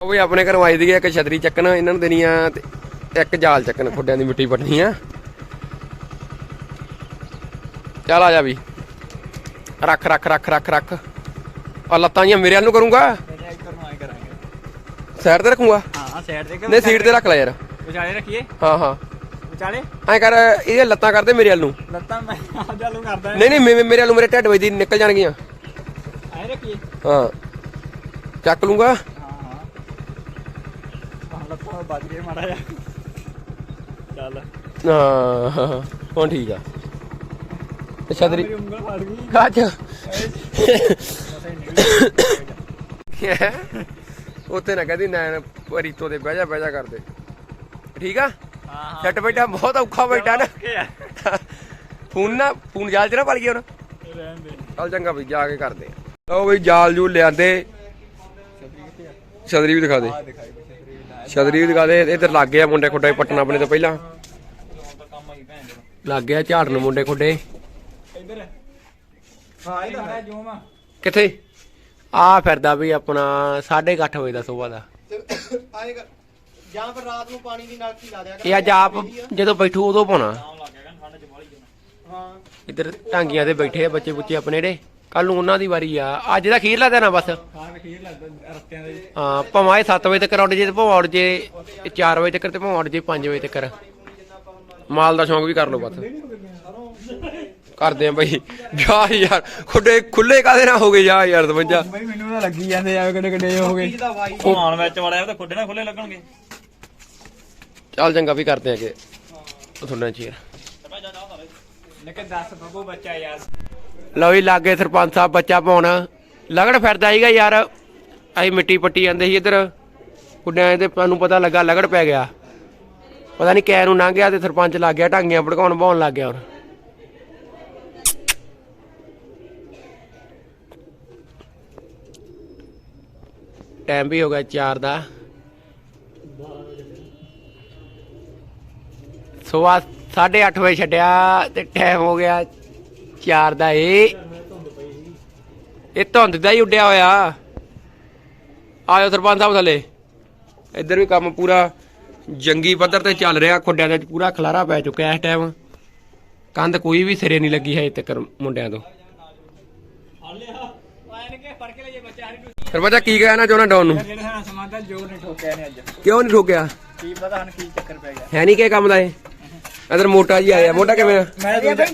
ਉਹ ਵੀ ਆਪਣੇ ਘਰੋਂ ਆਈ ਦੀ ਇੱਕ ਛਤਰੀ ਚੱਕਣ ਇਹਨਾਂ ਨੂੰ ਦੇਣੀ ਆ ਤੇ ਇੱਕ ਜਾਲ ਚੱਕਣ ਖੁੱਡਿਆਂ ਦੀ ਮਿੱਟੀ ਪੱਟਣੀ ਆ। ਚੱਲ ਆ ਜਾ ਵੀ। ਰੱਖ ਰੱਖ ਰੱਖ ਰੱਖ ਰੱਖ। ਆ ਲੱਤਾਂ ਜੀਆਂ ਮੇਰੇ ਵੱਲ ਨੂੰ ਕਰੂੰਗਾ? ਸਾਈਡ ਤੇ ਰੱਖੂੰਗਾ? ਹਾਂ ਸਾਈਡ ਤੇ ਨਹੀਂ ਸੀਟ ਤੇ ਰੱਖ ਲੈ ਯਾਰ। ਵਿਚਾਲੇ ਰੱਖੀਏ? ਹਾਂ ਹਾਂ। ਵਿਚਾਲੇ ਐ ਕਰ ਇਹਦੀਆਂ ਲੱਤਾਂ ਕਰਦੇ ਮੇਰੇ ਵੱਲ ਨੂੰ। ਲੱਤਾਂ ਮੈਂ ਆ ਚਾਲੂ ਕਰਦਾ। ਨਹੀਂ ਨਹੀਂ ਮੇਰੇ ਵੱਲ ਮੇਰੇ ਢਿੱਡ ਵਿੱਚ ਦੀ ਨਿਕਲ ਜਾਣਗੀਆਂ। ਐ ਰੱਖੀਏ? ਹਾਂ। ਚੱਕ ਲੂੰਗਾ। ਲੱਤਾਂ ਵੱਜ ਗਏ ਮਾੜਾ ਜਿਹਾ। ਚੱਲ। ਹਾਂ ਹਾਂ, ਹਾਂ, ਹੁਣ ਠੀਕ ਆ। ਤੇ ਛਤਰੀ ਮੇਰੀ ਉਂਗਲ ਫੜ ਗਈ। ਕਾਚ। ਉੱਤੇ ਨਾ ਕਹਦੀ ਨੈਣ ਰੀਤੋ ਦੇ ਬਹਿ ਜਾ ਬਹਿ ਜਾ ਕਰਦੇ। ਠੀਕ ਆ? ਹਾਂ ਹਾਂ। ਛੱਟ ਬੈਠਾ ਬਹੁਤ ਔਖਾ ਬੈਠਾ ਨਾ। ਫੋਨ ਨਾ ਫੋਨ ਜਾਲ ਚ ਨਾ ਪੜ ਗਿਆ ਹੁਣ। ਰਹਿਣ ਦੇ। ਚੱਲ ਚੰਗਾ ਬਈ ਜਾ ਕੇ ਕਰਦੇ ਆ। ਲਓ ਬਈ ਜਾਲ ਜੂਲ ਲਿਆਂਦੇ। ਛਤਰੀ ਛਤਰੀ ਵੀ ਦਿਖਾ ਦੇ। ਛਤਰੀ ਵੀ ਲੈ ਛਤਰੀ ਵੀ ਦਿਖਾ ਦੇ ਇੱਧਰ ਲੱਗ ਗਿਆ ਮੁੰਡੇ ਖੁੱਡੇ ਪੱਟਣ ਆਪਣੇ ਤੋਂ ਪਹਿਲਾਂ। ਲੱਗ ਗਿਆ ਝਾੜਨ ਮੁੰਡੇ ਖੁੱਡੇ। ਇੱਧਰ। ਹਾਂ ਇਹਦਾ ਹੈ ਜੂਮ ਕਿੱਥੇ? ਆ ਫਿਰਦਾ ਵੀ ਆਪਣਾ 8:30 ਵਜੇ ਦਾ ਸਵੇਰ ਦਾ। ਆਏਗਾ ਜਾਂ ਫਿਰ ਰਾਤ ਨੂੰ ਪਾਣੀ ਦੀ ਨਲਕੀ ਲਾ ਦਿਆ ਕਰ ਇਹ ਅੱਜ ਆਪ ਜਦੋਂ ਬੈਠੂ ਉਦੋਂ ਪਾਉਣਾ। ਲੱਗ ਹਾਂ। ਇੱਧਰ ਟਾਂਗੀਆਂ ਤੇ ਬੈਠੇ ਆ ਬੱਚੇ ਬੁੱਚੇ ਆਪਣੇ ਜਿਹੜੇ। ਕੱਲ ਨੂੰ ਉਹਨਾਂ ਦੀ ਵਾਰੀ ਆ। ਅੱਜ ਦਾ ਖੀਰਲਾ ਦੇਣਾ ਬਸ ਖਾਣ ਖੀਰ ਲੱਗਦਾ ਰਸਤਿਆਂ ਦੇ ਹਾਂ ਭਾਵੇਂ 7 ਵਜੇ ਤੱਕ ਉੱਡ ਜੇ ਤੇ ਭਾਵੇਂ ਜੇ 4 ਵਜੇ ਤੱਕ ਤੇ ਭਾਵੇਂ ਜੇ 5 ਵਜੇ ਤੱਕ। ਮਾਲ ਦਾ ਸ਼ੌਂਕ ਵੀ ਕਰ ਲਓ ਬਸ। ਕਰਦੇ ਆ ਬਈ। ਜਾ ਯਾਰ ਖੁੱਡੇ ਖੁੱਲੇ ਕਾਦੇ ਨਾ ਹੋ ਗਏ? ਜਾ ਯਾਰ ਦਵੰਜਾ। ਬਈ ਮੈਨੂੰ ਤਾਂ ਲੱਗੀ ਜਾਂਦੇ ਆ ਕਿੱਡੇ ਕਿੱਡੇ ਹੋ ਗਏ। ਘੁਮਾਣ ਵਿੱਚ ਵੜਿਆ ਤਾਂ ਖੁੱਡੇ ਨਾ ਖੁੱਲੇ ਲੱਗਣਗੇ। ਚੱਲ ਚੰਗਾ ਵੀ ਕਰਦੇ ਆਗੇ ਤੁਹਾਨੂੰ ਚੀਰ। ਨਿੱਕੇ 10 ਬੱਬੂ ਬੱਚਾ ਯਾਰ। ਲਓ ਜੀ, ਲਾਗੇ ਸਰਪੰਚ ਸਾਹਿਬ ਬੱਚਾ ਪਾਉਣ। ਲਗੜ ਫਿਰਦਾ ਸੀਗਾ ਯਾਰ। ਅਸੀਂ ਮਿੱਟੀ ਪੱਟੀ ਜਾਂਦੇ ਸੀ ਇੱਧਰ। ਕੁੱਡਿਆਂ ਤੇ ਸਾਨੂੰ ਪਤਾ ਲੱਗਾ ਲਗੜ ਪੈ ਗਿਆ। ਪਤਾ ਨਹੀਂ ਕੈ ਨੂੰ ਲੰਘ ਗਿਆ ਤੇ ਸਰਪੰਚ ਲੱਗ ਗਿਆ, ਢਾਂਗੀਆਂ ਭੜਕਾਉਣ ਬਾਉਣ ਲੱਗ ਗਿਆ ਹੁਣ ਟਾਈਮ ਵੀ ਹੋ ਗਿਆ 4 ਦਾ। ਸਵੇਰ 8:30 ਵਜੇ ਛੱਡਿਆ ਤੇ ਟਾਈਮ ਹੋ ਗਿਆ 4 ਦਾ ਇਹ ਇਹ ਧੁੰਦ ਦਾ ਹੀ ਉੱਡਿਆ ਹੋਇਆ। ਆਇਓ ਸਰਪੰਚ ਸਾਹਿਬ ਥੱਲੇ। ਇੱਧਰ ਵੀ ਕੰਮ ਪੂਰਾ ਜੰਗੀ ਪੱਧਰ ਤੇ ਚੱਲ ਰਿਹਾ। ਖੁੱਡਿਆਂ ਦੇ ਪੂਰਾ ਖਲਾਰਾ ਪੈ ਚੁੱਕਿਆ ਇਸ ਟਾਈਮ ਕੰਧ ਕੋਈ ਵੀ ਸਿਰੇ ਨਹੀਂ ਲੱਗੀ ਹੈ ਤੱਕ ਮੁੰਡਿਆਂ ਤੋਂ। ਸਰਪੰਚਾ ਕੀ ਕਹਿਣਾ ਚਾਹੁੰਦਾ ਡਾਉਨ ਨੂੰ ਜਿਹੜੇ ਜੋਰ ਨਹੀਂ ਠੋਕਿਆ ਨੇ? ਅੱਜ ਕਿਉਂ ਨਹੀਂ ਠੋਕਿਆ? ਕੀ ਪਤਾ ਹਣ ਕੀ ਚੱਕਰ ਪੈ ਗਿਆ। ਹੈ ਨਹੀਂ ਕਿ ਕੰਮ ਦਾ ਇਹ। ਇਧਰ ਮੋਟਾ ਜੀ ਆਇਆ। ਮੋਟਾ ਕਿਵੇਂ ਆ? ਮੈਂ ਦੂਜਾ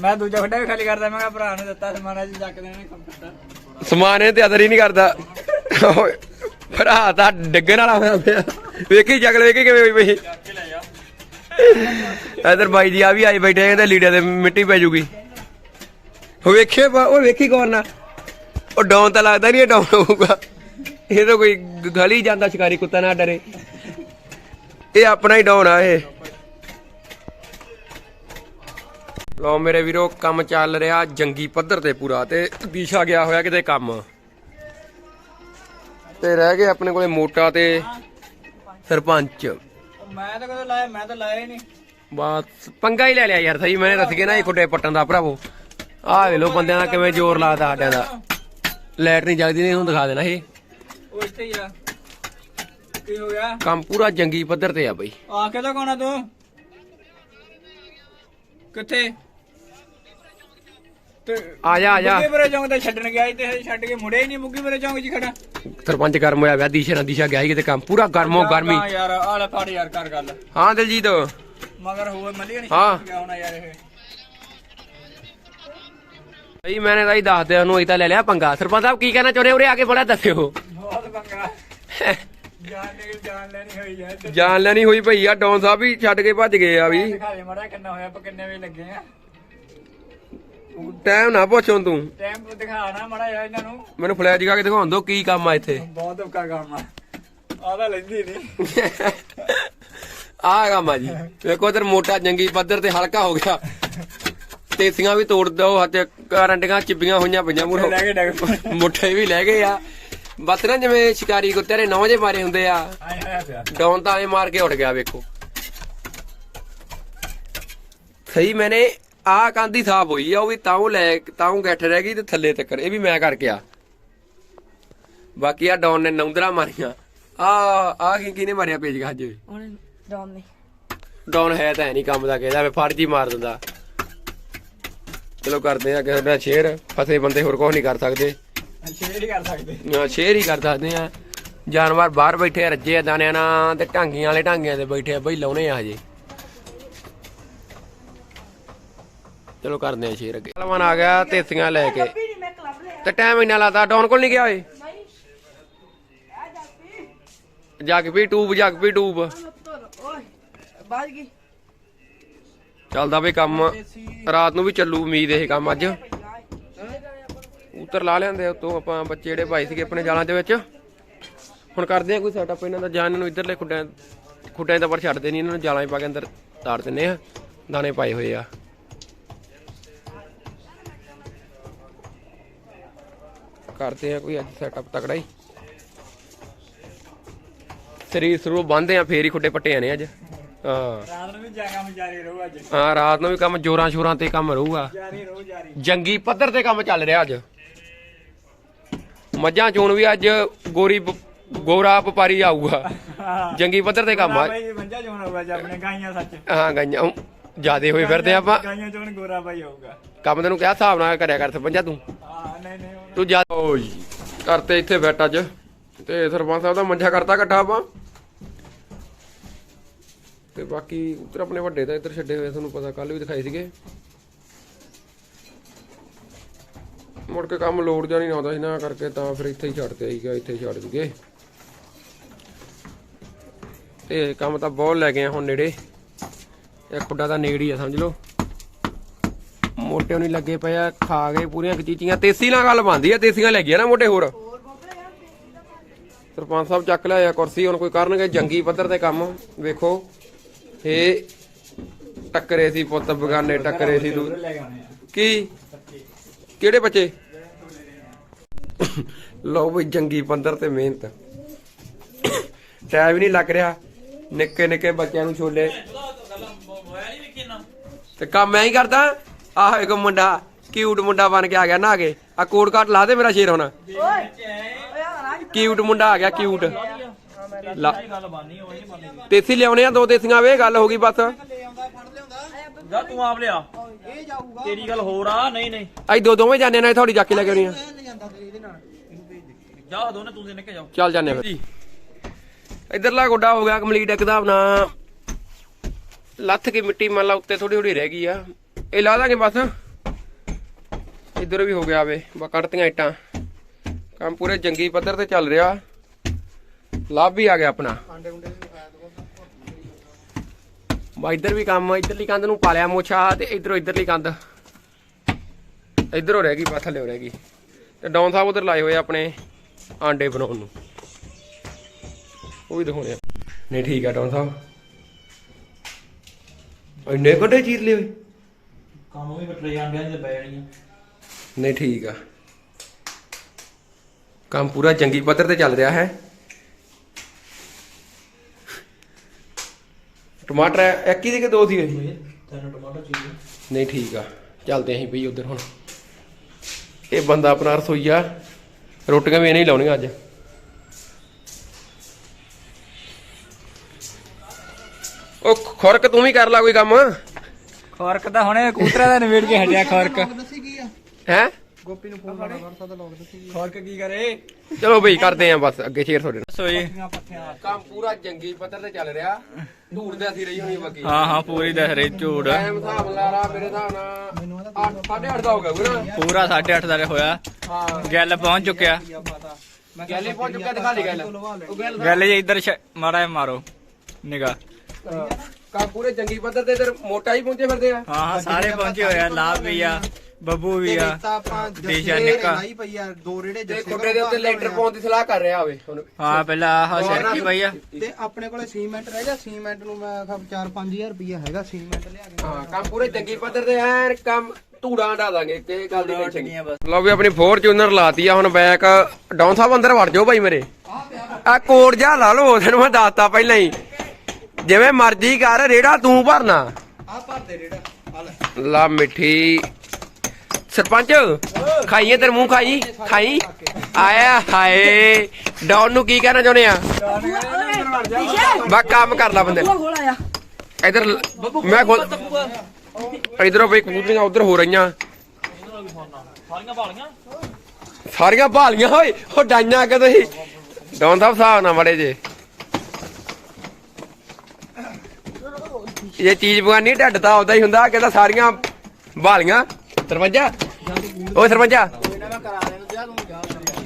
ਮੈਂ ਦੂਜਾ ਖੱਡਾ ਵੀ ਖਾਲੀ ਕਰਦਾ ਮੈਂ ਕਿਹਾ ਭਰਾ ਨੂੰ ਦਿੱਤਾ ਸਮਾਨ ਅੱਜ ਚੱਕ ਦੇਣਾ ਕੰਪਿਊਟਰ ਸਮਾਨ ਇਹ ਤੇ ਅਦਰ ਹੀ ਨਹੀਂ ਕਰਦਾ। ਓਏ, ਭਰਾ ਤਾਂ ਡਿੱਗਣ ਵਾਲਾ ਹੋਇਆ ਪਿਆ। ਵੇਖੀ ਜਗਲ ਵੇਖੀ ਕਿਵੇਂ ਹੋਈ ਪਈ। ਇਧਰ ਬਾਈ ਜੀ ਆ ਵੀ ਆਏ ਬੈਠੇ ਕਹਿੰਦੇ ਲੀੜਿਆਂ ਤੇ ਮਿੱਟੀ ਪੈ ਜੂਗੀ। ਉਹ ਵੇਖੇ ਬਾ- ਉਹ ਵੇਖੀ ਕੌਣ ਨਾ ਉਹ ਡਾਉਨ ਤਾਂ ਲੱਗਦਾ ਨਹੀਂ ਇਹ ਡਾਉਨ ਹੋਊਗਾ। ਇਹ ਤਾਂ ਕੋਈ ਗ- ਗਲੀ ਜਾਂਦਾ ਸ਼ਿਕਾਰੀ ਕੁੱਤਾ ਨਾ ਡਰੇ। ਇਹ ਆਪਣਾ ਹੀ ਡਾਉਨ ਆ ਇਹ। ਲੋ ਮੇਰੇ ਵੀਰੋ ਕੰਮ ਚੱਲ ਰਿਹਾ ਜੰਗੀ ਪੱਧਰ ਤੇ ਪੂਰਾ ਤੇ ਦੀਸ਼ਾ ਗਿਆ ਹੋਇਆ ਕਿਤੇ ਕੰਮ। ਤੇ ਰਹਿ ਗਏ ਆਪਣੇ ਕੋਲੇ ਮੋਟਾ ਤੇ ਸਰਪੰਚ। ਮੈਂ ਤਾਂ ਕਦੋਂ ਲਾਇਆ ਮੈਂ ਤਾਂ ਲਾਇਆ ਹੀ ਨਹੀਂ। ਬਸ ਪੰਗਾ ਹੀ ਲੈ ਲਿਆ ਯਾਰ ਸਹੀ ਮੈਨੇ ਦੱਸ ਕੇ ਨਾ ਇਹ ਖੁੱਡੇ ਪੱਟਣ ਦਾ ਭਰਾਵੋ। ਆਹ ਵੇ ਲੋ ਬੰਦਿਆਂ ਦਾ ਕਿਵੇਂ ਜ਼ੋਰ ਲਾਦਾ ਸਾਡਿਆਂ ਦਾ। ਲਾਈਟ ਨਹੀਂ ਜਗਦੀ ਨਹੀਂ ਹੁਣ ਦਿਖਾ ਦੇਣਾ ਇਹ। ਉਹ ਇੱਥੇ ਹੀ ਆ। ਕੀ ਹੋ ਗਿਆ? ਕੰਮ ਪੂਰਾ ਜੰਗੀ ਪੱਧਰ ਤੇ ਆ ਬਈ। ਆ ਕੇ ਤਾਂ ਕੋਣਾ ਤੂੰ? ਕਿੱਥੇ? ਆ ਜਾ ਆ ਜਾ। ਮੁੱਗੀ ਬਰੇ ਚੌਂਕ ਤੇ ਛੱਡਣ ਗਿਆ ਸੀ ਤੇ ਛੱਡ ਕੇ ਮੁੜਿਆ ਹੀ ਨਹੀਂ ਮੁੱਗੀ ਬਰੇ ਚੌਂਕ 'ਚ ਖੜਾ। ਸਰਪੰਚ ਗਰਮ ਹੋਇਆ ਵਿਆ ਦੀਸ਼ਾ ਨਾਲ ਦੀਸ਼ਾ ਗਿਆ ਸੀ ਕਿਤੇ ਕੰਮ। ਪੂਰਾ ਗਰਮੋ ਗਰਮੀ। ਹਾਂ ਯਾਰ ਆ ਲੈ ਫੜ ਯਾਰ ਕਰ ਗੱਲ। ਹਾਂ ਦਿਲਜੀਤ। ਮਗਰ ਹੋਵੇ ਮੱਲੀ ਨਹੀਂ ਹਾਂ। ਗਿਆ ਹੋਣਾ ਯਾਰ ਇਹ। ਸਹੀ ਮੈਨੇ ਤਾਂ ਹੀ ਦੱਸ ਦਿਆ ਉਹਨੂੰ ਇਹ ਤਾਂ ਲੈ ਲਿਆ ਪੰਗਾ। ਸਰਪੰਚ ਸਾਹਿਬ ਕੀ ਕਹਿਣਾ ਚਾਹੁੰਦੇ ਉਰੇ ਆ ਕੇ ਬੜਾ ਦੱਸਿਓ। ਬਹੁਤ ਪੰਗਾ। ਜਾਨ ਨਿਕਲ ਜਾਨ ਲੈਣੀ ਹੋਈ ਯਾਰ ਜਾਨ ਲੈਣੀ ਹੋਈ ਭਈ ਆ ਡੌਨ ਸਾਹਿਬ ਵੀ ਛੱਡ ਕੇ ਭੱਜ ਗਏ ਆ ਵੀ। ਦਿਖਾ ਦੇ ਮੜਾ ਕਿੰਨਾ ਹੋਇਆ ਆਪਾਂ ਕਿੰਨੇ ਵੇ ਲੱਗੇ ਆ। ਟਾਈਮ ਨਾ ਪੁੱਛ ਤੂੰ। ਟਾਈਮ ਦਿਖਾਣਾ ਮੜਾ ਯਾਰ ਇਹਨਾਂ ਨੂੰ। ਮੈਨੂੰ ਫਲੈਸ਼ ਦਿਖਾ ਕੇ ਦਿਖਾਉਣ ਦੋ ਕੀ ਕੰਮ ਆ ਇੱਥੇ। ਬਹੁਤ ਔਖਾ ਕੰਮ ਆ। ਆਦਾ ਲੈਂਦੀ ਨਹੀਂ ਆਹ ਕੰਮ ਆ ਜੀ। ਵੇਖੋ ਇਧਰ ਮੋਟਾ ਜੰਗੀ ਪੱਧਰ ਤੇ ਹਲਕਾ ਹੋ ਗਿਆ। ਤੇਸੀਆਂ ਵੀ ਤੋੜ ਦੋ ਹੱਥ ਕਰੰਟੀਆਂ ਚਿੱਬੀਆਂ ਹੋਈਆਂ ਪਈਆਂ ਮੂਰੋਂ ਕੇ ਮੁੱਠੇ ਵੀ ਲੈ ਗਏ ਆ। ਬਸ ਨਾ ਜਿਵੇਂ ਸ਼ਿਕਾਰੀ ਕੁੱਤੇ ਨੇ ਨੌ ਜੇ ਮਾਰੇ ਹੁੰਦੇ ਆ। ਆਏ ਹੋਇਆ ਪਿਆ ਡਾਉਨ ਤਾਂ ਐ ਮਾਰ ਕੇ ਉੱਡ ਗਿਆ ਵੇਖੋ। ਸਹੀ ਮੈਨੇ ਆਹ ਕੰਧੀ ਸਾਫ਼ ਹੋਈ ਆ ਉਹ ਵੀ ਤਾਉ ਲੈ ਤਾਉ ਗੱਠ ਰਹਿ ਗਈ ਤੇ ਥੱਲੇ ਤੱਕ। ਇਹ ਵੀ ਮੈਂ ਕਰਕੇ ਆ। ਬਾਕੀ ਆ ਡਾਉਨ ਨੇ ਨੌਂਦਰਾ ਮਾਰੀਆਂ। ਆ ਆ ਕੀ ਕਿਨੇ ਮਾਰਿਆ ਪੇਜ ਅੱਜ? ਉਹਨੇ ਡਾਉਨ ਨਹੀਂ ਡਾਊਨ ਹੈ ਤਾਂ ਹੈ ਨਹੀਂ ਕੰਮ ਦਾ ਕਹਿੰਦਾ ਵੇ ਫਰਜੀ ਮਾਰ ਦਿੰਦਾ। ਚਲੋ ਕਰਦੇ ਆ ਕਿਸੇ ਦਾ ਸ਼ੇਅਰ। ਫਸੇ ਬੰਦੇ ਹੋਰ ਕੁਝ ਨਹੀਂ ਕਰ ਸਕਦੇ। ਸ਼ੇਅਰ ਹੀ ਕਰ ਸਕਦੇ। ਨਾ ਸ਼ੇਅਰ ਹੀ ਕਰ ਸਕਦੇ ਆ। ਜਾਨਵਰ ਬਾਹਰ ਬੈਠੇ ਆ ਰੱਜੇ ਆ ਦਾਣਿਆਂ ਨਾਲ ਤੇ ਢਾਂਗੀਆਂ ਵਾਲੇ ਢਾਂਗਿਆਂ ਤੇ ਬੈਠੇ ਆ ਬਈ ਲਾਉਣੇ ਆ ਹਜੇ। ਚਲੋ ਕਰਦੇ ਆ ਸ਼ੇਅਰ ਅੱਗੇ। ਪਹਿਲਵਾਨ ਆ ਗਿਆ ਤੇਸੀਆਂ ਲੈ ਕੇ। ਤੇ ਟਾਈਮ ਇੰਨਾ ਲਾਤਾ ਡਾਊਨ ਕੋਲ ਨਹੀਂ ਗਿਆ ਓਏ? ਜੱਗ ਵੀ ਟੂਬ ਜੱਗ ਵੀ ਟੂਬ ਓਏ ਬਾਜ ਗਈ। ਚੱਲਦਾ ਬਈ ਕੰਮ। ਰਾਤ ਨੂੰ ਵੀ ਚੱਲੂ ਉਮੀਦ ਇਹ ਕੰਮ ਅੱਜ। ਉਤਰ ਲਾ ਲਿਆਂਦੇ ਉਤੋਂ ਆਪਾਂ ਬੱਚੇ ਜਿਹੜੇ ਭਾਈ ਸੀਗੇ ਆਪਣੇ ਜਾਲਾਂ ਦੇ ਵਿੱਚ। ਹੁਣ ਕਰਦੇ ਆ ਕੋਈ ਸੈਟਅਪ ਇਹਨਾਂ ਦਾ ਜਾਂ ਇਹਨਾਂ ਨੂੰ ਇਧਰਲੇ ਖੁੱਡਿਆਂ ਖੁੱਡਿਆਂ ਦੇ ਪਰ ਛੱਡਦੇ ਨਹੀਂ ਇਹਨਾਂ ਨੂੰ ਜਾਲਾਂ 'ਚ ਪਾ ਕੇ ਅੰਦਰ ਤਾੜ ਦਿੰਨੇ ਆ। ਦਾਣੇ ਪਾਏ ਹੋਏ ਆ। ਕਰਦੇ ਆ ਕੋਈ ਅੱਜ ਸੈਟਅਪ ਤਕੜਾ ਹੀ। ਸਰੀਰ ਸਰੂਰ ਬੰਨਦੇ ਆ ਫੇਰ ਹੀ ਖੁੱਡੇ ਪੱਟੇ ਆਣੇ ਅੱਜ। ਹਾਂ। ਰਾਤ ਨੂੰ ਵੀ ਜਾਗਾ ਰਹੂ ਅੱਜ। ਹਾਂ ਰਾਤ ਨੂੰ ਵੀ ਕੰਮ ਜੋਰਾਂ ਸ਼ੋਰਾਂ ਤੇ ਕੰਮ ਰਹੂਗਾ। ਜਾਰੀ ਰਹੂ ਜਾਰੀ। ਜੰਗੀ ਪੱਧਰ ਤੇ ਕੰਮ ਚੱਲ ਰਿਹਾ ਅੱਜ। ਮੱਝਾਂ ਚੋਣ ਵੀ ਅੱਜ ਗੋਰੀ ਗੋਰਾ ਵਪਾਰੀ ਆਊਗਾ। ਜੰਗੀ ਪੱਧਰ ਤੇ ਕੰਮ ਆ। ਬਾਈ ਮੰਜਾ ਚੋਣ ਹੋਊਗਾ ਅੱਜ ਆਪਣੇ ਗਾਈਆਂ ਸੱਚ। ਹਾਂ ਗਾਈਆਂ ਜਿਆਦੇ ਹੋਏ ਫਿਰਦੇ ਆਪਾਂ। ਗਾਈਆਂ ਚੋਣ ਗੋਰਾ ਬਾਈ ਹੋਊਗਾ। ਕੰਮ ਤੈਨੂੰ ਕਿਹਾ ਹਿਸਾਬ ਨਾਲ ਕਰਿਆ ਕਰ ਸਰਪੰਚਾ ਤੂੰ? ਹਾਂ ਨਹੀਂ ਨਹੀਂ ਤੂੰ ਜਾ। ਓ ਜੀ। ਕਰਤੇ ਇੱਥੇ ਬੈਠ ਅੱਜ। ਤੇ ਸਰਪੰਚ ਸਾਹਿਬ ਦਾ ਮੰਜਾ ਕਰਤਾ ਇਕੱਠਾ ਆਪਾਂ। ਤੇ ਬਾਕੀ ਉੱਧਰ ਆਪਣੇ ਵੱਡੇ ਤਾਂ ਇੱਧਰ ਛੱਡੇ ਹੋਏ, ਤੁਹਾਨੂੰ ਪਤਾ ਕੱਲ ਵੀ ਦਿਖਾਏ ਸੀਗੇ। ਮੁੜ ਕੇ ਕੰਮ ਲੋੜ ਜਾਂ ਨਹੀਂ ਆਉਂਦਾ ਸੀ ਨਾ ਕਰਕੇ ਤਾਂ ਫਿਰ ਇੱਥੇ ਹੀ ਛੱਡਤੇ ਆਈਗਾ ਇੱਥੇ ਛੱਡ ਦਈਏ ਤੇ ਕੰਮ ਤਾਂ ਬਹੁਤ ਲੈ ਗਏ ਹੁਣ ਨੇੜੇ। ਇਹ ਖੁੱਡਾ ਤਾਂ ਨੇੜੇ ਹੀ ਆ, ਸਮਝ ਲਓ। ਮੋਟੇ ਨਹੀਂ ਲੱਗੇ ਪਏ ਆ, ਖਾ ਗਏ ਪੂਰੀਆਂ ਕਚੀਚੀਆਂ ਤੇਸੀ ਨਾਲ ਗੱਲ ਬੰਦੀ ਆ, ਤੇਸੀਆਂ ਲੈ ਗਿਆ ਨਾ ਮੋਟੇ ਹੋਰ। ਸਰਪੰਚ ਸਾਹਿਬ ਚੱਕ ਲਿਆ ਆ ਕੁਰਸੀ, ਹੁਣ ਕੋਈ ਕਰਨਗੇ ਜੰਗੀ ਪੱਧਰ ਤੇ ਕੰਮ। ਵੇਖੋ, ਇਹ ਟੱਕਰੇ ਸੀ ਪੁੱਤ, ਬਗਾਨੇ ਟੱਕਰੇ ਸੀ ਦੂ ਕੀ? ਕਿਹੜੇ ਬੱਚੇ? ਲਓ ਵੀ ਜੰਗੀ ਪੱਧਰ ਤੇ ਮਿਹਨਤ। ਟਾਈਮ ਵੀ ਨਹੀਂ ਲੱਗ ਰਿਹਾ, ਨਿੱਕੇ ਨਿੱਕੇ ਬੱਚਿਆਂ ਨੂੰ ਛੋਲੇ। ਤੇ ਕੰਮ ਮੈਂ ਹੀ ਕਰਦਾ। ਆਹ ਇੱਕ ਮੁੰਡਾ ਕਿਊਟ ਮੁੰਡਾ ਬਣ ਕੇ ਆ ਗਿਆ ਨਾ ਕੇ। ਆ ਕੋਡ ਕਾਟ ਲਾ ਦੇ ਮੇਰਾ ਸ਼ੇਰ ਹੁਣ। ਕਿਊਟ ਮੁੰਡਾ ਆ ਗਿਆ ਕਿਊਟ ਲਾ ਦੇਸੀ ਲਿਆਉਣੇ ਆ ਦੋ ਦੇਸੀਆਂ ਵੇ ਗੱਲ ਹੋ ਗਈ ਬਸ। ਜਾ ਤੂੰ ਆਪ ਲਿਆ। ਇਹ ਜਾਊਗਾ ਤੇਰੀ ਗੱਲ ਹੋਰ ਆ ਨਹੀਂ ਨਹੀਂ। ਅਸੀਂ ਦੋ ਦੋਵੇਂ ਜਾਂਦੇ ਨੇ ਤੁਹਾਡੀ ਜਾ ਕੇ ਲੈ ਕੇ ਆਉਣੀ ਆ। ਜਾ ਦੋਨੇ ਤੂੰ ਦੇ ਨਿੱਕੇ ਜਾਓ। ਚੱਲ ਜਾਂਦੇ ਫਿਰ। ਇਧਰਲਾ ਗੋਡਾ ਹੋ ਗਿਆ ਕੰਪਲੀਟ ਇੱਕ ਹਿਸਾਬ ਨਾਲ। ਲੱਥ ਕੇ ਮਿੱਟੀ ਮੰਨ ਲਾ ਉੱਤੇ ਥੋੜੀ ਥੋੜੀ ਰਹਿ ਗਈ ਆ। ਇਹ ਲਾ ਦਾਂਗੇ ਬਸ। ਇਧਰ ਵੀ ਹੋ ਗਿਆ ਵੇ, ਬਾ ਕੱਢਤੀਆਂ ਇੱਟਾਂ। ਕੰਮ ਪੂਰੇ ਜੰਗੀ ਪੱਧਰ ਤੇ ਚੱਲ ਰਿਹਾ। ਲਾਭ ਵੀ ਆ ਗਿਆ ਆਪਣਾ। ਬਾ ਇੱਧਰ ਵੀ ਕੰਮ, ਇੱਧਰਲੀ ਕੰਧ ਨੂੰ ਪਾਲਿਆ ਮੋਛਾ ਤੇ ਇਧਰੋਂ ਇੱਧਰਲੀ ਕੰਧ। ਇਧਰੋਂ ਰਹਿ ਗਈ ਬਾ ਥੱਲੇ ਰਹਿ ਗਈ। ਤੇ ਡਾਊਨ ਸਾਹਿਬ ਉਧਰ ਲਾਏ ਹੋਏ ਆਪਣੇ ਆਂਡੇ ਬਣਾਉਣ ਨੂੰ। ਉਹ ਵੀ ਦਿਖਾਉਣੇ ਨਹੀਂ, ਠੀਕ ਆ ਡਾਊਨ ਸਾਹਿਬ। ਇੰਨੇ ਵੱਡੇ ਚੀਰ ਲਏ ਕੰਮ ਵੀ ਬਟਲੇ ਜਾਂਦੇ ਆ ਜੇ ਬੈ ਜਾਣੀਆਂ ਨਹੀਂ ਠੀਕ ਆ। ਕੰਮ ਪੂਰਾ ਚੰਗੀ ਪੱਧਰ ਤੇ ਚੱਲ ਰਿਹਾ ਹੈ। ਟਮਾਟਰ ਇੱਕ ਹੀ ਦੇ ਕੇ ਦੋ ਸੀ ਤੈਨੂੰ ਟਮਾਟਰ ਚਾਹੀਦੇ ਨਹੀਂ ਠੀਕ ਆ। ਚੱਲਦੇ ਅਸੀਂ ਬਈ ਉਧਰ ਹੁਣ। ਇਹ ਬੰਦਾ ਆਪਣਾ ਰਸੋਈਆ ਰੋਟੀਆਂ ਵੀ ਇਹਨੇ ਹੀ ਲਾਉਣੀਆਂ ਅੱਜ। ਉਹ ਖੁਰਕ ਤੂੰ ਵੀ ਕਰ ਲਾ ਕੋਈ ਕੰਮ। ਖੁਰਕ ਤਾਂ ਹੁਣੇ ਕੂਤਰਾ ਦਾ ਨਵੇੜ ਕੇ ਹਟਿਆ ਖੁਰਕ। ਦੱਸੀ ਕੀ ਆ? ਹੈ? ਗੋਪੀ ਨੂੰ ਫੋਨ ਲਾ ਵਰਸਾ ਦਾ ਲੋਕ ਦੱਸੀ ਖੁਰਕ ਕੀ ਕਰੇ? ਚਲੋ ਬਈ ਕਰਦੇ ਆਂ ਬਸ ਅੱਗੇ ਸ਼ੇਰ ਤੁਹਾਡੇ ਨਾਲ। ਸੋਈ ਕੰਮ ਪੂਰਾ ਜੰਗੀ ਪੱਧਰ ਤੇ ਚੱਲ ਰਿਹਾ। ਢੂੜਦੇ ਅਸੀਂ ਰਹੀ ਹੋਣੀ ਬਾਕੀ। ਹਾਂ ਹਾਂ ਪੂਰੀ ਦੱਸ ਰਹੀ ਝੂੜ ਟਾਈਮ ਹਿਸਾਬ ਲਾ ਲਾ ਮੇਰੇ ਹਿਸਾਬ ਨਾਲ 8 8:30 ਦਾ ਹੋ ਗਿਆ ਗੁਰਾ ਪੂਰਾ 8:30 ਦਾ ਹੋਇਆ। ਹਾਂ। ਗੱਲ ਪਹੁੰਚ ਚੁੱਕਿਆ। ਗੈਲੇ ਪਹੁੰਚ ਚੁੱਕਿਆ ਦਿਖਾ ਲਈ ਗੱਲ। ਉਹ ਗੱਲ ਜੀ ਇੱਧਰ ਮਾੜਾ ਜਿਹਾ ਮਾਰੋ। ਨਿਗਾ ਕੰਮ ਪੂਰੇ ਜੰਗੀ ਪੱਧਰ ਤੇ ਇਧਰ ਮੋਟਾ ਹੀ ਪਹੁੰਚੇ ਫਿਰਦੇ ਆ। ਹਾਂ ਹਾਂ ਸਾਰੇ ਪਹੁੰਚੇ ਹੋਏ ਆ ਲਾਭ ਵੀ ਆ ਬੱਬੂ ਵੀ ਆ ਤਾਂ ਦੇਸ਼ਾ ਨਿੱਕਾ। ਲਾਈ ਪਈ ਆ ਦੋ ਰੇੜੇ ਤੇ ਜੱਸੇ ਖੁੱਡੇ ਦੇ ਉੱਤੇ ਲੈਂਟਰ ਪਾਉਣ ਦੀ ਸਲਾਹ ਕਰ ਰਿਹਾ ਹੋਵੇ ਹੁਣ। ਹਾਂ ਪਹਿਲਾਂ ਆਹ ਸੈਰਕੀ ਪਈ ਆ? ਤੇ ਆਪਣੇ ਕੋਲੇ ਸੀਮੈਂਟ ਰਹਿ ਗਿਆ ਸੀਮੈਂਟ ਨੂੰ ਮੈਂ ਕਿਹਾ 4-5000 ਰੁਪਇਆ ਹੈਗਾ ਸੀਮੈਂਟ ਲਿਆ ਕੇ। ਹਾਂ ਕੰਮ ਪੂਰੇ ਜੰਗੀ ਪੱਧਰ ਤੇ ਐਨ ਕੰਮ ਧੂੜਾਂ ਢਾ ਦਾਂਗੇ ਕਿ ਗੱਲ ਦੀ ਟੈਨਸ਼ਨ ਨਹੀਂ ਬਸ। ਲਓ ਵੀ ਆਪਣੀ ਫੋਰਚੂਨਰ ਲਾਤੀ ਆ ਹੁਣ ਬੈਕ ਡਾਊਨ ਸਾਹਿਬ ਅੰਦਰ ਵੜ ਜਾਓ ਭਾਈ ਮੇਰੇ। ਆ ਕੋਡ ਜਾ ਲਾ ਲਓ ਤੈਨੂੰ ਮੈਂ ਦੱਸਤਾ ਪਹਿਲਾਂ ਹੀ। ਜਿਵੇਂ ਮਰਜ਼ੀ ਕਰ ਰੇੜਾ ਤੂੰ ਭਰਨਾ। ਆ ਭਰ ਦੇ ਰੇੜਾ ਆ ਲੈ। ਲਾ ਮਿੱਠੀ। ਸਰਪੰਚ ਖਾਈਏ ਤੇਰੇ ਮੂੰਹ ਖਾਈ? ਖਾਈ? ਆਇਆ ਹਾਏ। ਡਾਊਨ ਨੂੰ ਕੀ ਕਹਿਣਾ ਚਾਹੁੰਦੇ ਆ? ਬਾ ਕੰਮ ਕਰ ਲਾ ਬੰਦੇ। ਇਧਰ ਮੈਂ ਖੋਲ ਇਧਰੋਂ ਬਈ ਕਬੂਤਰੀਆਂ ਉਧਰ ਹੋ ਰਹੀਆਂ। ਸਾਰੀਆਂ ਭਾਲੀਆਂ ਭਾਲੀਆਂ ਓਏ ਉਹ ਡਾਈਆਂ ਕਿ ਤੁਸੀਂ ਡਾਊਨ ਸਾਹਿਬ ਹਿਸਾਬ ਨਾ ਮੜੇ ਜੇ। ਇਹ ਚੀਜ਼ ਬਗਾਨੀ, ਢੱਡ ਤਾਂ ਆਉਦਾ ਹੀ ਹੁੰਦਾ ਕਹਿੰਦਾ ਸਾਰੀਆਂ ਭਾਲੀਆਂ ਸਰਪੰਚਾ ਓਏ ਸਰਪੰਚਾ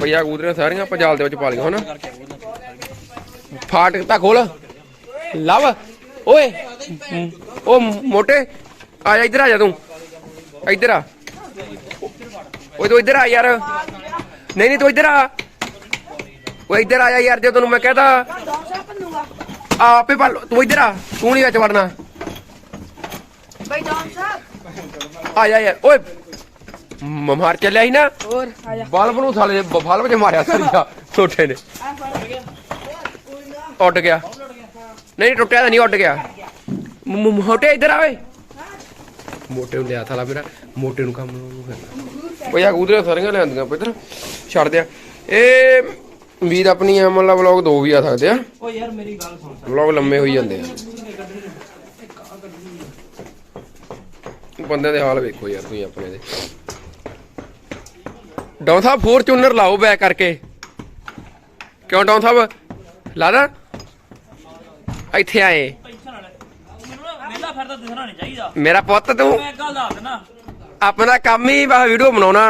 ਭਈਆ ਕਬੂਤਰੀਆਂ ਸਾਰੀਆਂ ਪਜਾਲ ਦੇ ਵਿੱਚ ਪਾ ਲਈਆਂ ਹਨਾ? ਫਾਟਕ ਤਾਂ ਖੋਲ। ਲਵ। ਓਏ ਉਹ ਮੋਟੇ, ਆ ਜਾ ਇੱਧਰ ਆ ਜਾ ਤੂੰ। ਇੱਧਰ ਆ। ਓਏ ਤੂੰ ਇੱਧਰ ਆ ਯਾਰ। ਨਹੀਂ ਨਹੀਂ, ਤੂੰ ਇੱਧਰ ਆ। ਓਏ ਇੱਧਰ ਆ ਜਾ ਯਾਰ, ਜੇ ਤੈਨੂੰ ਮੈਂ ਕਹਦਾ ਡੌਂਗ ਸਾਹਿਬ ਪੰਨੂਗਾ ਆਪੇ ਪਾ ਤੂੰ ਇੱਧਰ ਆ। ਤੂੰ ਨਹੀਂ ਵਿੱਚ ਵੜਨਾ। ਬਈ ਡੌਂਗ ਸਾਹਿਬ। ਆ ਜਾ ਯਾਰ ਓਏ ਮ- ਮਾਰ ਚੱਲਿਆ ਸੀ ਨਾ। ਹੋਰ ਆ ਜਾ। ਬਲਬ ਨੂੰ ਸਾਲੇ ਬਲਬ 'ਚ ਮਾਰਿਆ ਸਰੀਆ ਛੋਟੇ ਨੇ। ਆ ਫੜ ਉੱਡ ਗਿਆ। ਨਹੀਂ ਟੁੱਟਿਆ ਤਾਂ ਨਹੀਂ ਉੱਡ ਗਿਆ। ਮ- ਮ- ਮੋਟੇ ਇੱਧਰ ਆਵੇ ਮੋਟੇ ਨੂੰ ਲਿਆ ਥਾਲਾ ਮੇਰਾ। ਮੋਟੇ ਨੂੰ ਕੰਮ ਨੂੰ ਕਰਨਾ ਉਹ ਯਾ ਕੂਦਰੇ ਸਾਰੀਆਂ ਲਿਆਂਦੀਆਂ ਪੇ ਇੱਧਰ। ਛੱਡ ਦਿਆ ਇਹ ਵੀਰ ਆਪਣੀ ਮਤਲਬ ਵਲੌਗ ਦੋ ਵੀ ਆ ਸਕਦੇ ਆ। ਓ ਯਾਰ ਮੇਰੀ ਗੱਲ ਸੁਣ। ਵਲੌਗ ਲੰਮੇ ਹੋਈ ਜਾਂਦੇ ਆ। ਬੰਦਿਆਂ ਦੇ ਹਾਲ ਵੇਖੋ ਯਾਰ ਤੁਸੀਂ ਆਪਣੇ ਦੇ। ਡੌਨ ਸਾਹਿਬ ਫੋਰਚੂਨਰ ਲਾਓ ਬੈਕ ਕਰਕੇ। ਕਿਉਂ ਡੌਨ ਸਾਹਿਬ ਲਾਦਾ? ਇੱਥੇ ਆਏ। ਮੇਰਾ ਪੁੱਤ ਤੂੰ ਆਪਣਾ ਕੰਮ ਹੀ ਬਾ ਵੀਡੀਓ ਬਣਾਉਣਾ।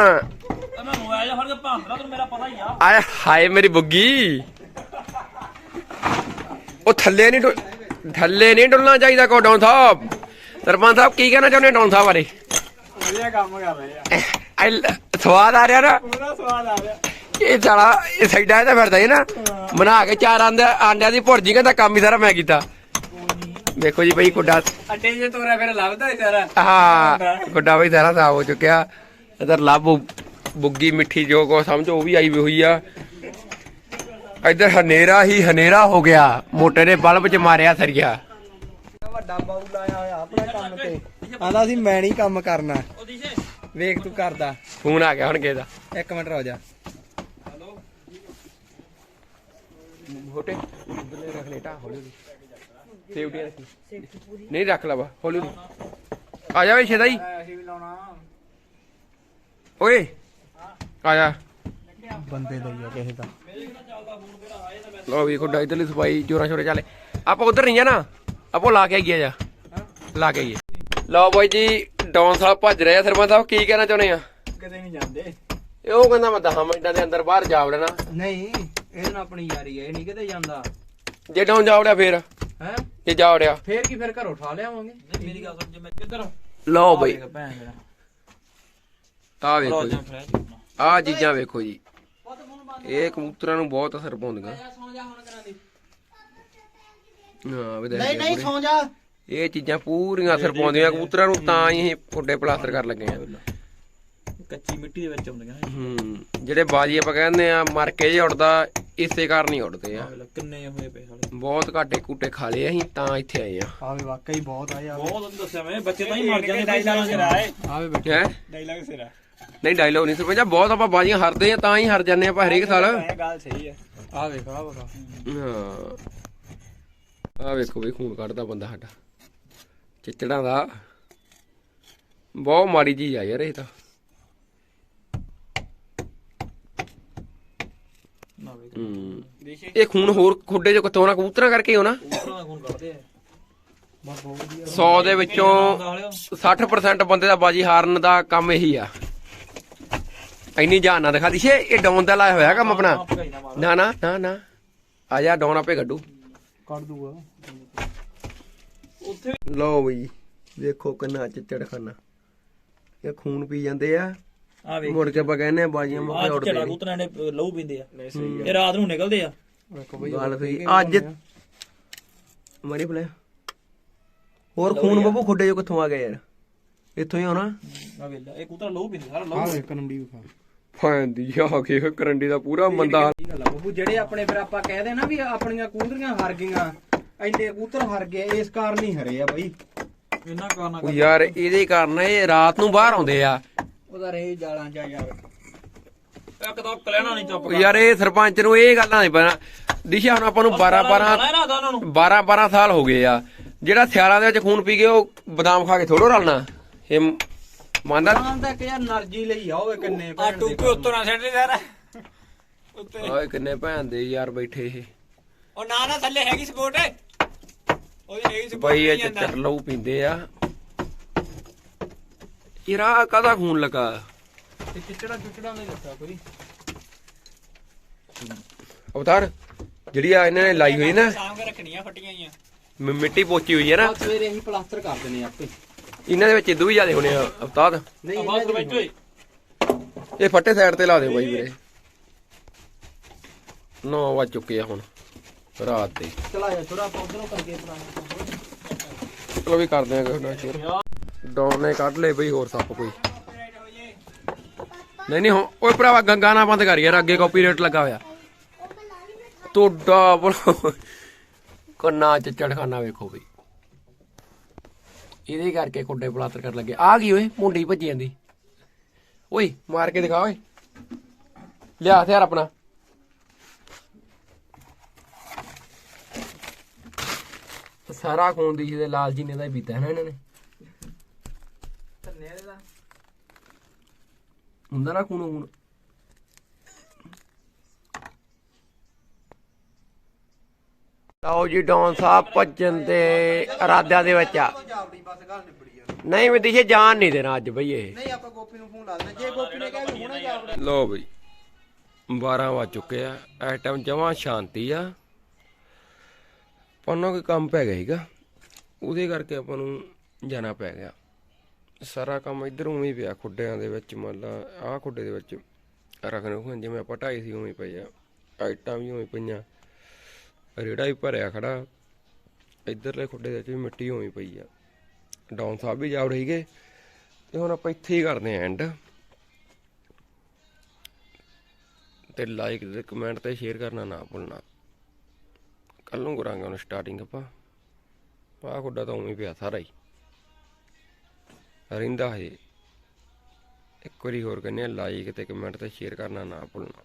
ਮੈਂ ਮੋਬਾਈਲ ਫੜ ਕੇ ਭਾਂਦਰਾ ਤੈਨੂੰ ਮੇਰਾ ਪਤਾ ਹੀ ਆ ਆਏ ਹਾਏ ਮੇਰੀ ਬੁੱਗੀ। ਉਹ ਥੱਲੇ ਨਹੀਂ ਥੱਲੇ ਨਹੀਂ ਡੁੱਲਣਾ ਚਾਹੀਦਾ ਕੋ ਡਾਊਨ ਸਾਹਿਬ ਸਰਪੰਚ ਸਾਹਿਬ ਕੀ ਕਹਿਣਾ ਚਾਹੁੰਦੇ ਡੌਨ ਸਾਹਿਬ ਬਾਰੇ? ਵਧੀਆ ਕੰਮ ਕਰ ਰਹੇ ਆ। ਐ ਲ- ਸਵਾਦ ਆ ਰਿਹਾ ਨਾ? ਪੂਰਾ ਸਵਾਦ ਆ ਰਿਹਾ। ਇਹ ਸਾਲਾ ਇਹ ਸਾਈਡਾਂ ਤੇ ਫਿਰਦਾ ਹੈ ਨਾ। ਬਣਾ ਕੇ ਚਾਰ ਆਂਦੇ ਆਂਡਿਆਂ ਦੀ ਭੁਰਜੀ ਕਹਿੰਦਾ ਕੰਮ ਹੀ ਸਾਰਾ ਮੈਂ ਕੀਤਾ। ਦੇਖੋ ਜੀ ਬਈ ਗੁੱਡਾ। ਅੱਡੇ ਜੇ ਤੋਰਾ ਫਿਰ ਲੱਭਦਾ ਹੀ ਸਾਰਾ। ਹਾਂ ਗੁੱਡਾ ਬਈ ਸਾਰਾ ਸਾਫ਼ ਹੋ ਚੁੱਕਿਆ। ਇਧਰ ਲੱਭ ਬੁੱਗੀ ਮਿੱਠੀ ਜੋ ਕੋ ਸਮਝੋ ਉਹ ਵੀ ਆਈ ਹੋਈ ਆ। ਇਧਰ ਹਨੇਰਾ ਹੀ ਹਨੇਰਾ ਹੋ ਗਿਆ। ਮੋਟੇ ਨੇ ਬਲਬ ਚ ਮਾਰਿਆ ਸਰੀਆ। ਵੱਡਾ ਬਾਊ ਲਾਇਆ ਹੋਇਆ ਆਪਣੇ ਕੰਮ ਤੇ। ਆਂਦਾ ਸੀ ਮੈਂ ਨਹੀਂ ਕੰਮ ਕਰਨਾ। ਵੇਖ ਤੂੰ ਕਰਦਾ। ਫੋਨ ਆ ਗਿਆ ਹੁਣ ਕਿਸੇ ਦਾ। ਇੱਕ ਮਿੰਟ ਰੁਕ ਜਾ। ਮੋਟੇ ਉਧਰਲੇ ਰੱਖ ਲੈ ਟਾ ਹੌਲੀ ਹੌਲੀ। ਸੇਫਟੀ ਰੱਖੀ ਨਹੀਂ ਰੱਖ ਲਾ ਵਾ ਹੌਲੀ ਹੌਲੀ। ਆ ਜਾ ਵੇ ਛੇਦਾ ਹੀ। ਓਏ। ਆ ਜਾ। ਬੰਦੇ ਦਾ ਹੀ ਆ ਕਿਸੇ ਦਾ। ਲੋ ਵੀ ਕੋਡਾ ਇਧਰਲੀ ਸਫ਼ਾਈ ਜੋਰਾਂ ਸ਼ੋਰੇ ਚੱਲੇ। ਆਪਾਂ ਉਧਰ ਨਹੀਂ ਜਾਣਾ। ਆਪੋ ਲਾ ਕੇ ਆਈਏ ਜਾ। ਲਾ ਕੇ ਆਈਏ। ਲਓ ਬਾਈ ਜੀ ਡੌਨ ਸਾਹਿਬ ਭੱਜ ਰਹੇ ਆ। ਸਰਪੰਚ ਸਾਹਿਬ ਕੀ ਕਹਿਣਾ ਚਾਹੁੰਦੇ ਆ? ਕਿਤੇ ਨਹੀਂ ਜਾਂਦੇ। ਇਹ ਉਹ ਕਹਿੰਦਾ ਮੈਂ 10 ਮਿੰਟਾਂ ਦੇ ਅੰਦਰ ਬਾਹਰ ਜਾ ਵੜਨਾ। ਨਹੀਂ ਇਹਦੇ ਨਾਲ ਆਪਣੀ ਯਾਰੀ ਹੈ ਇਹ ਨਹੀਂ ਕਿਤੇ ਜਾਂਦਾ। ਜੇ ਡੌਨ ਜਾ ਵੜਿਆ ਫੇਰ? ਹੈ? ਜੇ ਜਾ ਵੜਿਆ। ਫੇਰ ਕੀ ਫੇਰ ਘਰੋਂ ਉਠਾ ਲਿਆਵਾਂਗੇ? ਨਹੀਂ ਮੇਰੀ ਗੱਲ ਸੁਣ ਜੇ ਮੈਂ ਕਿੱਧਰ ਲਓ ਬਾਈ। ਆਹ ਵੇਖੋ ਜੀ। ਆਹ ਚੀਜ਼ਾਂ ਵੇਖੋ ਜੀ। ਇਹ ਕਬੂਤਰਾਂ ਨੂੰ ਬਹੁਤ ਅਸਰ ਪਾਉਂਦੀਆਂ। ਹਾਂ ਵੀ ਨਹੀਂ ਨਹੀਂ ਸੌ ਜਾ। ਇਹ ਚੀਜ਼ਾਂ ਪੂਰੀਆਂ ਅਸਰ ਪਾਉਂਦੀਆਂ ਕਬੂਤਰਾਂ ਨੂੰ ਤਾਂ ਹੀ ਇਹ ਫੁੱਡੇ ਪਲਾਸਟਰ ਕਰ ਲੱਗੇ ਆ। ਕੱਚੀ ਮਿੱਟੀ ਦੇ ਵਿੱਚ ਨੇ। ਹੂੰ ਜਿਹੜੇ ਬਾਜੀ ਆਪਾਂ ਕਹਿੰਦੇ ਆ ਮਰ ਕੇ ਜੇ ਉੱਡਦਾ ਇਸੇ ਕਾਰਨ ਹੀ ਉੱਡਦੇ ਆ। ਵੇਖ ਕਿੰਨੇ ਹੋਏ ਪਏ ਬਹੁਤ ਘਾਟੇ ਕੂਟੇ ਖਾ ਲਏ ਅਸੀਂ ਤਾਂ ਇੱਥੇ ਆਏ ਆ। ਆ ਵੀ ਵਾਕਈ ਬਹੁਤ ਆ ਯਾਰ। ਬਹੁਤ ਉਹਨੂੰ ਦੱਸਿਆ ਮੈਂ ਬੱਚੇ ਤਾਂ ਹੀ ਮਰ ਜਾਂਦੇ ਡਾਇਲਾਗ ਸਿਰਾ ਹੈ। ਆ ਵੀ ਬੈਠੇ। ਹੈ? ਡਾਇਲਾਗ ਸਿਰਾ। ਨਹੀਂ ਡਾਇਲੋਗ ਨਹੀਂ ਸਰਪੰਚਾ ਬਹੁਤ ਆਪਾਂ ਬਾਜੀਆਂ ਹਾਰਦੇ ਆ ਤਾਂ ਹੀ ਹਾਰ ਜਾਂਦੇ ਆਪਾਂ ਹਰੇਕ ਸਾਲ। ਇਹ ਗੱਲ ਸਹੀ ਹੈ ਆ ਵੇਖ ਆ ਬਤਾ ਹਾਂ। ਆ ਵੇਖੋ ਬਈ ਖੂਨ ਕੱਢਦਾ ਬੰਦਾ ਸਾਡਾ। ਚਿੱਚੜਾਂ ਦਾ। ਬਹੁਤ ਮਾੜੀ ਚੀਜ਼ ਆ ਯਾਰ ਇਹ ਤਾਂ। ਹੂੰ। ਇਹ ਖੂਨ ਹੋਰ ਖੁੱਡੇ ਚ ਕਿਤੋਂ ਨਾ ਕਬੂਤਰਾਂ ਕਰਕੇ ਹੀ ਹੋਣਾ ਕਬੂਤਰਾਂ ਦਾ ਖੂਨ ਕੱਢਦੇ ਆ। 100 ਦੇ ਵਿੱਚੋਂ 60% ਬੰਦੇ ਦਾ ਬਾਜੀ ਹਾਰਨ ਦਾ ਕੰਮ ਇਹੀ ਆ। ਇੰਨੀ ਜਾਨ ਨਾ ਦਿਖਾ ਦਿਸ਼ੇ ਇਹ ਡਾਊਨ ਦਾ ਲਾਇਆ ਹੋਇਆ ਕੰਮ ਆਪਣਾ। ਨਾ ਨਾ ਨਾ ਨਾ। ਆ ਜਾ ਡਾਊਨ ਆਪੇ ਕੱਢੂ। ਕੱਢ ਦੂਗਾ। ਉੱਥੇ ਲਓ ਬਈ ਦੇਖੋ ਕਿੰਨਾ ਚਿੱਚੜ ਖਾਨਾ ਇਹ ਖੂਨ ਪੀ ਜਾਂਦੇ ਆ। ਆ ਵੇਖ। ਮੁੜ ਕੇ ਆਪਾਂ ਕਹਿੰਦੇ ਆ ਬਾਜੀਆਂ ਮੁੱਕੇ ਉੱਡਦੇ ਝੜਾ ਨੀ। ਕਬੂਤਰਾਂ ਨੇ ਲਹੂ ਪੀਂਦੇ ਆ। ਇਹ ਰਾਤ ਨੂੰ ਨਿਕਲਦੇ ਆ। ਵੇਖੋ ਬਈ ਗੱਲ ਸਹੀ। ਅੱਜ ਮਰੀ ਫਲੇ ਹੋਰ ਖੂਨ ਬੱਬੂ ਖੁੱਡੇ ਜੋ ਕਿੱਥੋਂ ਆ ਗਿਆ ਯਾਰ? ਇੱਥੋਂ ਹੀ ਆਉਣਾ ਆ ਵੇਖ ਲੈ ਇਹ ਕਬੂਤਰ ਲਹੂ ਪੀਂਦੇ ਸਾਰਾ ਆ ਲਹੂ ਵੇਖ ਕੰਡੀ ਵਿਖਾ। ਫਾਂਦੀ ਆ ਕੇ ਕਰੰਡੀ ਦਾ ਪੂਰਾ ਮੰਦਾ ਕੀ ਗੱਲ ਆ। ਬੱਬੂ ਜਿਹੜੇ ਆਪਣੇ ਫਿਰ ਆਪਾਂ ਕਹਿਦੇ ਨਾ ਵੀ ਆਪਣੀਆਂ ਕੂਦਰੀਆਂ ਹਾਰ ਗਈਆਂ ਇੰਨੇ ਕਬੂਤਰ ਹਾਰ ਗਏ ਇਸ ਕਾਰਨ ਹੀ ਹਰੇ ਆ ਬਾਈ। ਇਹਨਾਂ ਕਾਰਨਾਂ ਉਹ ਯਾਰ ਇਹਦੇ ਕਾਰਨ ਇਹ ਰਾਤ ਨੂੰ ਬਾਹਰ ਆਉਂਦੇ ਆ। ਉਹਦਾ ਰੇ ਜਾਲਾਂ ਚ ਆ ਯਾਰ। ਇੱਕ ਤਾਂ ਕਲਿਆਣਾ ਨਹੀਂ ਚੁੱਪ ਉਹ ਯਾਰ ਇਹ ਸਰਪੰਚ ਨੂੰ ਇਹ ਗੱਲਾਂ ਨਹੀਂ ਪਤਾ। ਦਿਸ਼ਾ ਹੁਣ ਆਪਾਂ ਨੂੰ 12 12 ਨਾ ਦੋਨਾਂ ਨੂੰ। 12 12 ਸਾਲ ਹੋ ਗਏ ਆ। ਜਿਹੜਾ ਸਿਆਲਾਂ ਦੇ ਵਿੱਚ ਖੂਨ ਪੀ ਕੇ ਉਹ ਬਦਾਮ ਖਾ ਕੇ ਥੋੜੋ ਰਲਣਾ। ਇਹ ਮੰਨਦਾ ਹਾਂ ਤਾਂ ਇੱਕ ਯਾਰ ਨਰਜੀ ਲਈ ਆ ਉਹ ਕਿੰਨੇ ਆ ਭੈਣ ਦੇ ਟੂਕੇ ਉੱਤੋਂ ਨਾ ਸੱਟ ਯਾਰ। ਉੱਤੇ। ਓਏ ਕਿੰਨੇ ਭੈਣ ਦੇ ਯਾਰ ਬੈਠੇ ਇਹ। ਉਹ ਨਾ ਨਾ ਥੱਲੇ ਹੈਗੀ ਸਪੋਰਟ ਉਹਦੀ ਹੈਗੀ ਸਪੋਰਟ ਬਈ ਇਹ ਚੱਕਰ ਲਊ ਪੀਂਦੇ ਆ। ਯਾਰ ਕਾਦਾ ਖੂਨ ਲਗਾ? ਤੇ ਚਿਚੜਾ ਚੁਚੜਾ ਨਹੀਂ ਦੱਸਿਆ ਕੋਈ। ਅਵਤਾਰ ਜਿਹੜੀ ਆ ਇਹਨਾਂ ਨੇ ਲਾਈ ਹੋਈ ਨਾ ਸਾਂਭ ਕੇ ਰੱਖਣੀਆਂ ਫੱਟੀਆਂ ਹੀ ਆ ਮ- ਮਿੱਟੀ ਪੋਚੀ ਹੋਈ ਹੈ ਨਾ। ਸਵੇਰੇ ਅਸੀਂ ਪਲਾਸਟਰ ਕਰ ਦਿੰਨੇ ਆਪੇ। ਇਹਨਾਂ ਦੇ ਵਿੱਚ ਇਦੋਂ ਵੀ ਜ਼ਿਆਦਾ ਹੋਣੇ ਆ ਅਵਤਾਰ। ਨਹੀਂ ਆਵਾਜ਼ ਇਹ ਫੱਟੇ ਸਾਈਡ ਤੇ ਲਾ ਦਿਓ ਬਾਈ ਵੀਰੇ। 9 ਵੱਜ ਚੁੱਕੇ ਆ ਹੁਣ ਰਾਤ ਦੇ। ਚਲਾਇਆ ਥੋੜਾ ਆਪਾਂ ਉਧਰੋਂ ਕਰਕੇ ਪਲਾਸਟਰ ਚਲੋ ਵੀ ਕਰਦੇ ਆ ਕੋਈ ਨਾ ਸ਼ੇਰ ਡੌਨ ਨੇ ਕੱਢ ਲਏ ਬਈ ਹੋਰ ਸੱਪ ਕੋਈ। ਨਹੀਂ ਨਹੀਂ ਓਏ ਭਰਾਵਾ ਗੰਗਾ ਨਾ ਬੰਦ ਕਰ ਯਾਰ ਅੱਗੇ ਕਾਪੀਰਾਈਟ ਲੱਗਾ ਹੋਇਆ। ਬੋਲੋ ਕੰਨਾ ਚ ਚੜਖਾਨਾ ਵੇਖੋ ਬਈ। ਇਹਦੇ ਕਰਕੇ ਕੁੱਡੇ ਪਲਾਸਟਰ ਕਰਨ ਲੱਗੇ। ਆ ਗਈ ਓਏ ਮੁੰਡੀ ਭੱਜੀ ਜਾਂਦੀ। ਓਏ ਮਾਰ ਕੇ ਦਿਖਾ ਓਏ। ਲਿਆ ਹਥਿਆਰ ਆਪਣਾ। ਸਾਰਾ ਖੂਨ ਦੀ ਜਿਹਦੇ ਲਾਲ ਜੀ ਨੇ ਦਾ ਪੀਤਾ ਹੈ ਨਾ ਇਹਨਾਂ ਨੇ। ਧੰਨੇ ਦਾ ਹੁੰਦਾ ਨਾ ਖੂਨੋ ਖੂਨ ਲਓ ਜੀ ਡੌਨ ਸਾਹਿਬ ਭੱਜਣ ਦੇ ਇਰਾਦਿਆਂ ਦੇ ਵਿੱਚ ਆ। ਜਾਵੜੀ ਬਸ ਗੱਲ ਨਿਬੜੀ ਆ ਨਹੀਂ ਮੈਂ ਦਿਸ਼ੇ ਜਾਣ ਨਹੀਂ ਦੇਣਾ ਅੱਜ ਬਈ ਇਹ। ਨਹੀਂ ਆਪਾਂ ਗੋਪੀ ਨੂੰ ਫੋਨ ਲਾ ਦਿੰਦੇ ਜੇ ਗੋਪੀ ਨੇ ਕਿਹਾ ਵੀ ਹੁਣੇ ਜਾਵੜੇ ਲੋ ਬਈ 12 ਵੱਜ ਚੁੱਕੇ ਆ। ਇਸ ਟਾਈਮ ਜਮਾਂ ਸ਼ਾਂਤੀ ਆ। ਪੰਨੋਂ ਕੋਈ ਕੰਮ ਪੈ ਗਿਆ ਸੀਗਾ। ਉਹਦੇ ਕਰਕੇ ਆਪਾਂ ਨੂੰ ਜਾਣਾ ਪੈ ਗਿਆ। ਸਾਰਾ ਕੰਮ ਇੱਧਰ ਉਵੇਂ ਹੀ ਪਿਆ ਖੁੱਡਿਆਂ ਦੇ ਵਿੱਚ ਮੰਨ ਲਾ ਆਹ ਖੁੱਡੇ ਦੇ ਵਿੱਚ ਰੱਖਣ ਨੂੰ ਜਿਵੇਂ ਆਪਾਂ ਢਾਈ ਸੀ ਉਵੇਂ ਆ। ਆਈਟਾਂ ਵੀ ਉਵੇਂ ਪਈਆਂ। ਰੇੜਾ ਵੀ ਭਰਿਆ ਖੜਾ। ਇੱਧਰਲੇ ਖੁੱਡੇ ਦੇ ਵਿੱਚ ਵੀ ਮਿੱਟੀ ਉਵੇਂ ਪਈ ਆ। ਡਾਊਨ ਸਾਹਿਬ ਵੀ ਜਾ ਰਹੀ ਗਏ ਤੇ ਹੁਣ ਆਪਾਂ ਇੱਥੇ ਹੀ ਕਰਦੇ ਆਂ ਐਂਡ ਤੇ ਲਾਈਕ ਤੇ ਕਮੈਂਟ ਤੇ ਸ਼ੇਅਰ ਕਰਨਾ ਨਾ ਭੁੱਲਣਾ। ਕੱਲ ਨੂੰ ਕਰਾਂਗੇ ਉਹਨੂੰ ਸਟਾਰਟਿੰਗ ਆਪਾਂ। ਆਹ ਖੁੱਡਾ ਤਾਂ ਉਵੇਂ ਪਿਆ ਸਾਰਾ ਹੀ। ਰਿੰਦਾ ਹੈ ਇੱਕ ਵਾਰੀ ਹੋਰ ਕਹਿੰਦੇ ਲਾਈਕ ਤੇ ਕਮੈਂਟ ਤੇ ਸ਼ੇਅਰ ਕਰਨਾ ਨਾ ਭੁੱਲਣਾ।